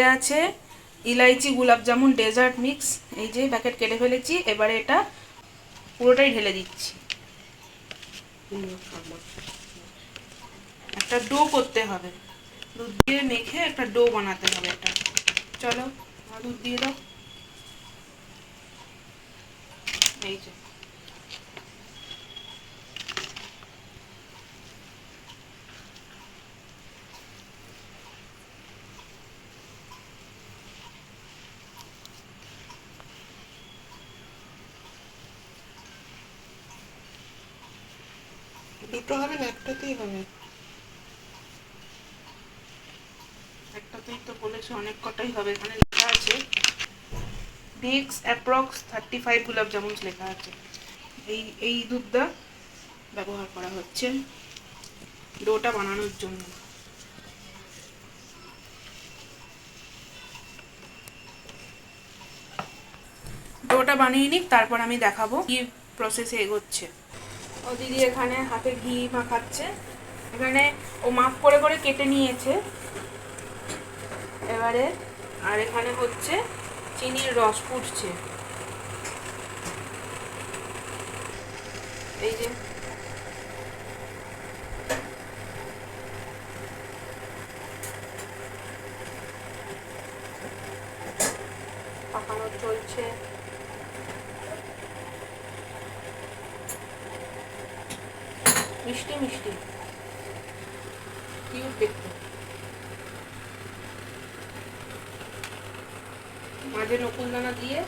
সাথে আছে ইলাইচি, গোলাপ জামুন, ডেজার্ট মিক্স। এই যে প্যাকেট কেটে ফেলেছি, এবারে এটা পুরোটাই ঢেলে দিচ্ছি। একটা ডো করতে হবে। দুধ দিয়ে মেখে একটা ডো বানাতে হবে এটা। চলো, দুধ দিয়ে দাও। এই যে। দুটো হবে না, একটাতেই হবে। একটাতেই তো বলেছে অনেক কটাই হবে। এখানে লেখা আছে মিক্স অ্যাপ্রক্স থার্টি ফাইভ গোলাপ জামুন লেখা আছে। এই এই দুধটা ব্যবহার করা হচ্ছে ডোটা বানানোর জন্য। ডোটা বানিয়ে নিক, তারপর আমি দেখাবো কি প্রসেসে এগোচ্ছে। ও দিদি এখানে হাতে ঘি মাখাচ্ছে। এখানে ও মাপ করে করে কেটে নিয়েছে। এবারে আর এখানে হচ্ছে চিনির রস ফুটছে। এই যে। পাকানো চলছে। মিষ্টি মিষ্টি। কিউট দেখতে। মাঝে নকুলদানা দিয়ে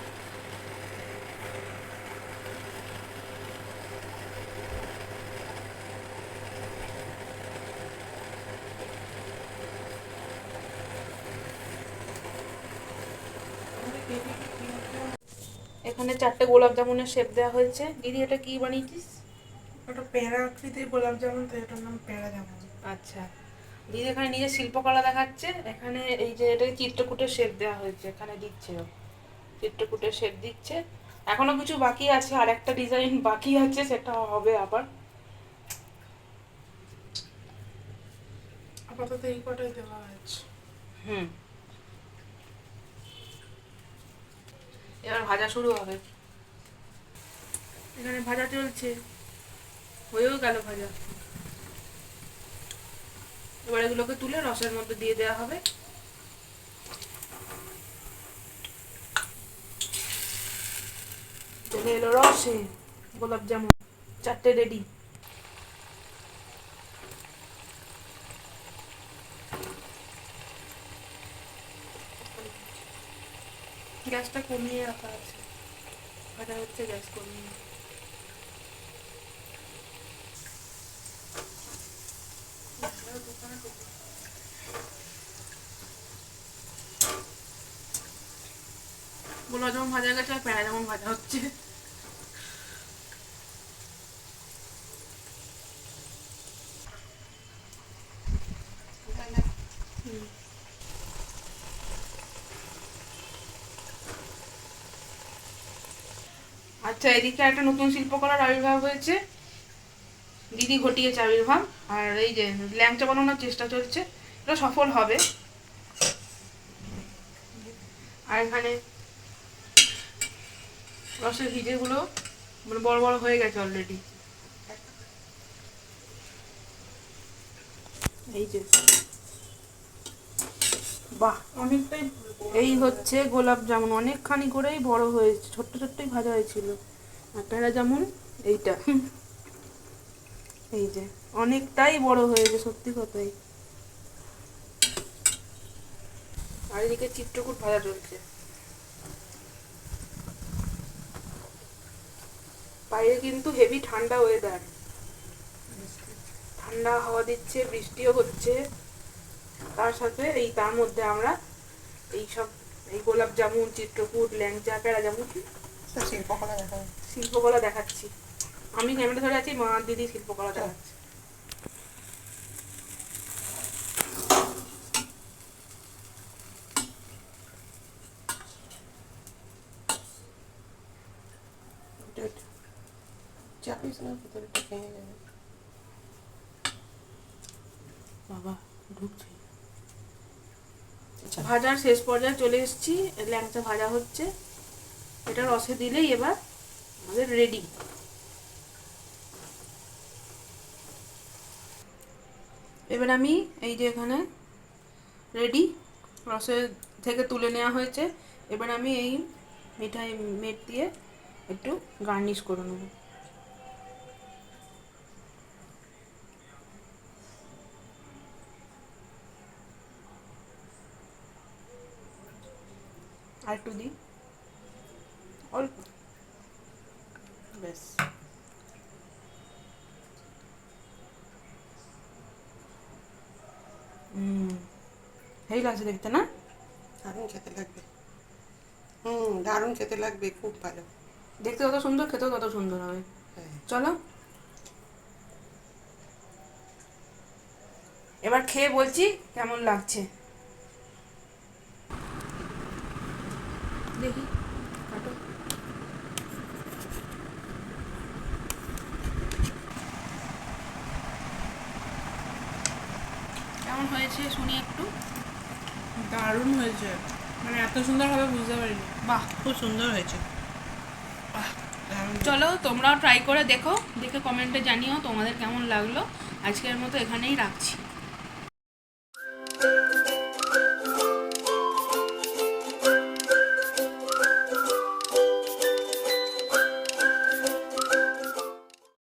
এখানে চারটে গোলাপ জামুনের শেপ দেওয়া হয়েছে। দিদি, এটা কি বানিয়েছিস? ওটা প্যারা আকৃতির গোলাপ জামুন তো এটার নাম প্যারা জামুন। আচ্ছা। দিদি এখানে নিজের শিল্পকলা দেখাচ্ছে এখানে এই যে এটাকে চিত্রকূটের শেপ দেওয়া হয়েছে এখানে দিচ্ছে। চিত্রকূটের শেপ দিচ্ছে। এখনও কিছু বাকি আছে আর একটা ডিজাইন বাকি আছে সেটা হবে আবার। আপাতত এই কটাই দেওয়া হয়েছে। হুম। এবার ভাজা শুরু হবে। এখানে ভাজা চলছে। হয়েও গেল ভাজা। এবার এগুলোকে তুলে রসের মধ্যে দিয়ে দেওয়া হবে। চলে এলো রসে, গোলাপ জামুন, চারটে রেডি। গ্যাসটা কমিয়ে রাখা আছে। ভাজা হচ্ছে, গ্যাস কমিয়ে। যেমন ভাজা গেছে, আর যেমন ভাজা হচ্ছে। আচ্ছা এদিকে একটা নতুন শিল্পকলার আবির্ভাব হয়েছে। দিদি ঘটিয়েছে আবির্ভাব, আর এই যে ল্যাংচা বানানোর চেষ্টা চলছে, এটা সফল হবে। আর এখানে রসের ভিজেগুলো মানে বড় বড় হয়ে গেছে অলরেডি এই যে। বাহ অনেকটাই এই হচ্ছে গোলাপ জামুন। অনেকখানি করেই বড় হয়েছে ছোট্ট ছোট্টই ভাজা হয়েছিল। আর প্যারা জামুন এইটা। এই যে অনেকটাই বড় হয়েছে সত্যি কথাই। আর এদিকে চিত্রকূট ভাজা চলছে। বাইরে কিন্তু হেভি ঠান্ডা ওয়েদার ঠান্ডা হাওয়া দিচ্ছে বৃষ্টিও হচ্ছে। তার সাথে এই তার মধ্যে আমরা এই সব এই গোলাপ জামুন চিত্রকূট ল্যাংচা প্যারা জামুন। শিল্পকলা দেখা শিল্পকলা দেখাচ্ছি। আমি ক্যামেরা ধরে আছি মা দিদি শিল্পকলা দেখাচ্ছে এটা এটা। চাপিস না ভিতরে ভেঙে যাবে বাবা ঢুকছে। আচ্ছা। ভাজার শেষ পর্যায়ে চলে এসেছি ল্যাংচা ভাজা হচ্ছে। এটা রসে দিলেই এবার আমাদের রেডি এবার আমি এই যে এখানে রেডি রসে থেকে তুলে নেওয়া হয়েছে। এবার আমি এই মিঠাই মেট দিয়ে একটু গার্নিশ করে নেব। আর একটু দিই অল্প। ব্যাস হেই লাগছে দেখতে না? দারুণ খেতে লাগবে। হুম দারুণ খেতে লাগবে খুব ভালো। দেখতে কত সুন্দর খেতেও তত সুন্দর হবে। হ্যাঁ। চলো। এবার খেয়ে বলছি কেমন লাগছে। দেখি কেমন হয়েছে শুনি একটু? দারুণ হয়েছে। মানে এত সুন্দর হবে বুঝতে পারিনি। বাহ, খুব সুন্দর হয়েছে। চলো তোমরাও ট্রাই করে দেখো, দেখে কমেন্টে জানিও তোমাদের কেমন লাগল। আজকের মতো এখানেই রাখছি।